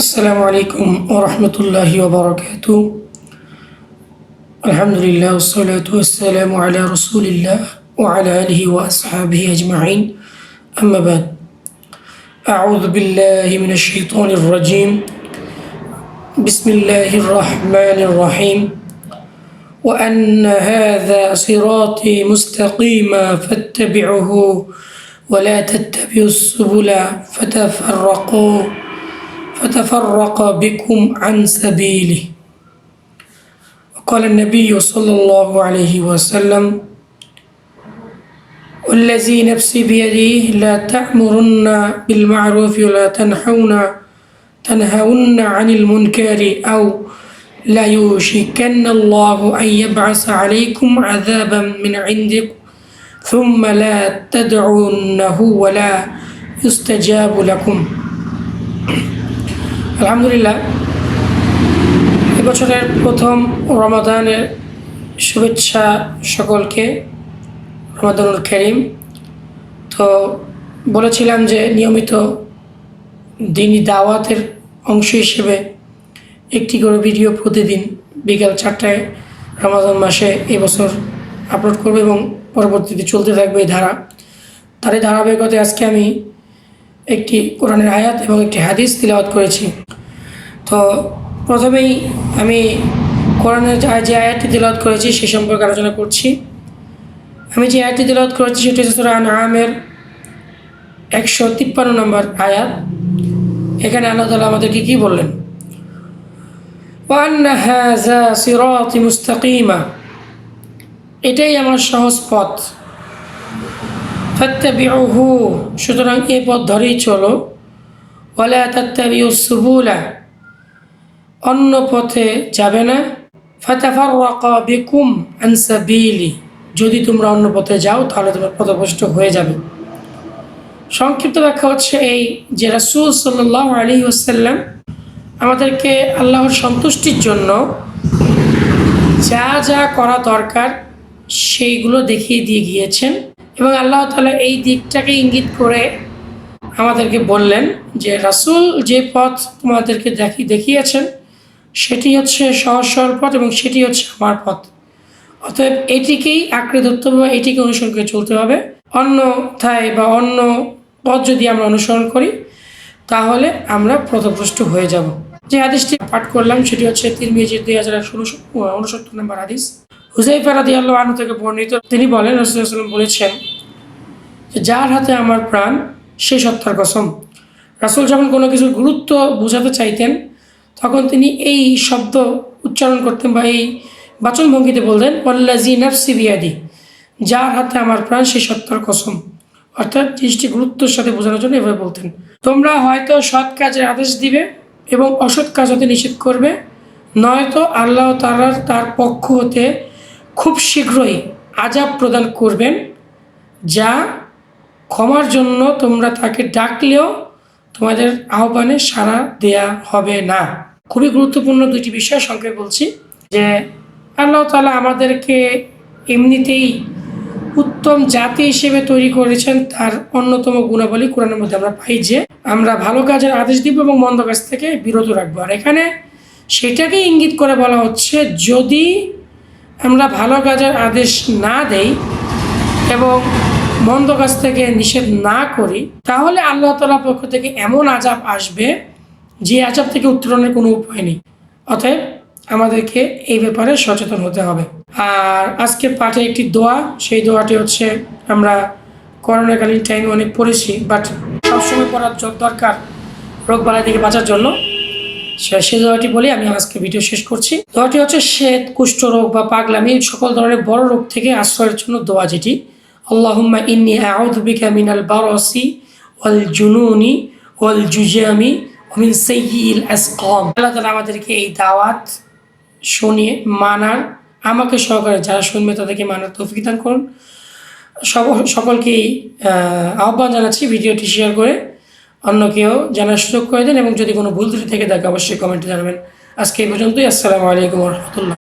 السلام عليكم ورحمة الله وبركاته. الحمد لله والصلاة والسلام على رسول الله وعلى آله وأصحابه أجمعين. أما بعد أعوذ بالله من الشيطان الرجيم. بسم الله الرحمن الرحيم. وأن هذا صراطي مستقيما فاتبعوه ولا تتبعوا السبل فتفرقوا. فتفرق بكم عن سبيله. وقال النبي صلى الله عليه وسلم والذي نفسي بيده لا تأمرن بالمعروف ولا تنحون تنهون عن المنكر أو لا يوشكن الله أن يبعث عليكم عذابا من عندكم ثم لا تدعونه ولا يستجاب لكم. আলহামদুলিল্লাহ, এবছরের প্রথম রমাদানের শুভেচ্ছা সকলকে, রমাদানুল করিম। তো বলেছিলাম যে নিয়মিত দিনই দাওয়াতের অংশ হিসেবে একটি করে ভিডিও প্রতিদিন বিকাল চারটায় রমাদান মাসে এবছর আপলোড করবে এবং পরবর্তীতে চলতে থাকবে এই ধারা। তার এই ধারাবাহিকতায় আজকে আমি একটি কোরআনের আয়াত এবং একটি হাদিস তিলাওয়াত করেছি। তো প্রথমেই আমি কোরআনের যে আয়াতটি দিলত করেছি সে সম্পর্কে আলোচনা করছি। আমি যে আয়াতটি দিলত করেছি সেটি হচ্ছে সুরান আমের একশো তিপ্পান্ন নম্বর আয়াত। এখানে আল্লাহ তালা আমাদেরকে কী বললেন? মুস্তাকিমা। এটাই আমার সহজ পথ। সুতরাং এ পথ ধরেই চলো। বলে সুবুলা। অন্য পথে যাবে না। ফাতাফাররাকা বিকুম আন সাবিলি। যদি তোমরা অন্য পথে যাও, তাহলে তোমরা পথভ্রষ্ট হয়ে যাবে। সংক্ষিপ্ত ব্যাখ্যা হচ্ছে এই যে রাসূল সাল্লাল্লাহু আলাইহি ওয়াসাল্লাম আমাদেরকে আল্লাহর সন্তুষ্টির জন্য যা যা করা দরকার সেইগুলো দেখিয়ে দিয়ে গিয়েছেন এবং আল্লাহ তালা এই দিকটাকে ইঙ্গিত করে আমাদেরকে বললেন যে রাসূল যে পথ তোমাদেরকে দেখি দেখিয়েছেন সেটি হচ্ছে সহজ সরল পথ এবং সেটি হচ্ছে আমার পথ। অতএব এটিকেই আঁকড়ে ধরতে হবে এটিকে অনুসরণ করে চলতে হবে। অন্যথায় বা অন্য পথ যদি আমরা অনুসরণ করি, তাহলে আমরা প্রথভ্রষ্ট হয়ে যাব। যে হাদিসটি পাঠ করলাম, সেটি হচ্ছে তিন মেজির দুই হাজার একশো উনসত্তর নম্বর হাদিস। হুজাইফা রাদি আল্লাহ আনু থেকে বর্ণিত, তিনি বলেন রসুলাম বলেছেন, যার হাতে আমার প্রাণ, সে সত্তার কসম। রাসুল যখন কোনো কিছুর গুরুত্ব বোঝাতে চাইতেন তখন তিনি এই শব্দ উচ্চারণ করতেন বা এই বাচনভঙ্গিতে বলতেন অল্লাজি নাফসি বিয়াদি যার হাতে আমার প্রাণ সে সত্তার কসম। অর্থাৎ জিনিসটি গুরুত্বের সাথে বোঝানোর জন্য এভাবে বলতেন। তোমরা হয়তো সৎ কাজের আদেশ দিবে এবং অসৎ কাজ হতে নিষেধ করবে, নয়তো আল্লাহ তালার তার পক্ষ হতে খুব শীঘ্রই আজাব প্রদান করবেন, যা ক্ষমার জন্য তোমরা তাকে ডাকলেও তোমাদের আহ্বানে সাড়া দেয়া হবে না। খুবই গুরুত্বপূর্ণ দুইটি বিষয় সংক্ষেপে বলছি, যে আল্লাহ তালা আমাদেরকে এমনিতেই উত্তম জাতি হিসেবে তৈরি করেছেন তার অন্যতম গুণাবলী কোরআনের মধ্যে আমরা পাই যে আমরা ভালো কাজের আদেশ দিব এবং মন্দ কাজ থেকে বিরত রাখব। আর এখানে সেটাকে ইঙ্গিত করে বলা হচ্ছে, যদি আমরা ভালো কাজের আদেশ না দেই এবং মন্দ কাজ থেকে নিষেধ না করি, তাহলে আল্লাহ তালার পক্ষ থেকে এমন আজাব আসবে যে আজাব থেকে উত্তরণের কোনো উপায় নেই। অতএব আমাদেরকে এই ব্যাপারে সচেতন হতে হবে। আর আজকে পাঠে একটি দোয়া, সেই দোয়াটি হচ্ছে, আমরা করোনাকালীন টাইমে অনেক পড়েছি বাট সবসময় পড়ার দরকার রোগ বালাই থেকে বাঁচার জন্য। সে- দোয়াটি বলে আমি আজকে ভিডিও শেষ করছি। দোয়াটি হচ্ছে, শ্বেত, কুষ্ঠ রোগ বা পাগলামি সকল ধরনের বড় রোগ থেকে আশ্রয়ের জন্য দোয়া যেটি। আল্লাহুম্মা ইন্নি আউযু বিকা মিনাল বারাসি ওয়াল জুনুনি ওয়াল জুজামি ওয়া মিন সাইয়্যিল আসকাম আল্লাহ তাআলা আমাদেরকে এই দাওয়াত শুনিয়ে মানার আমাকে সহকারে যারা শুনবে তাদেরকে মানার তৌফিক দান করুন। সব- সকলকেই আহ, আহ্বান জানাচ্ছি ভিডিওটি শেয়ার করে অন্যকেও জানার সুযোগ করে দেন এবং যদি কোনো ভুল ত্রুটি থেকে থাকে অবশ্যই কমেন্টে জানাবেন। আজকে এই পর্যন্তই। আসসালামু আলাইকুম রহমতুল্লাহ।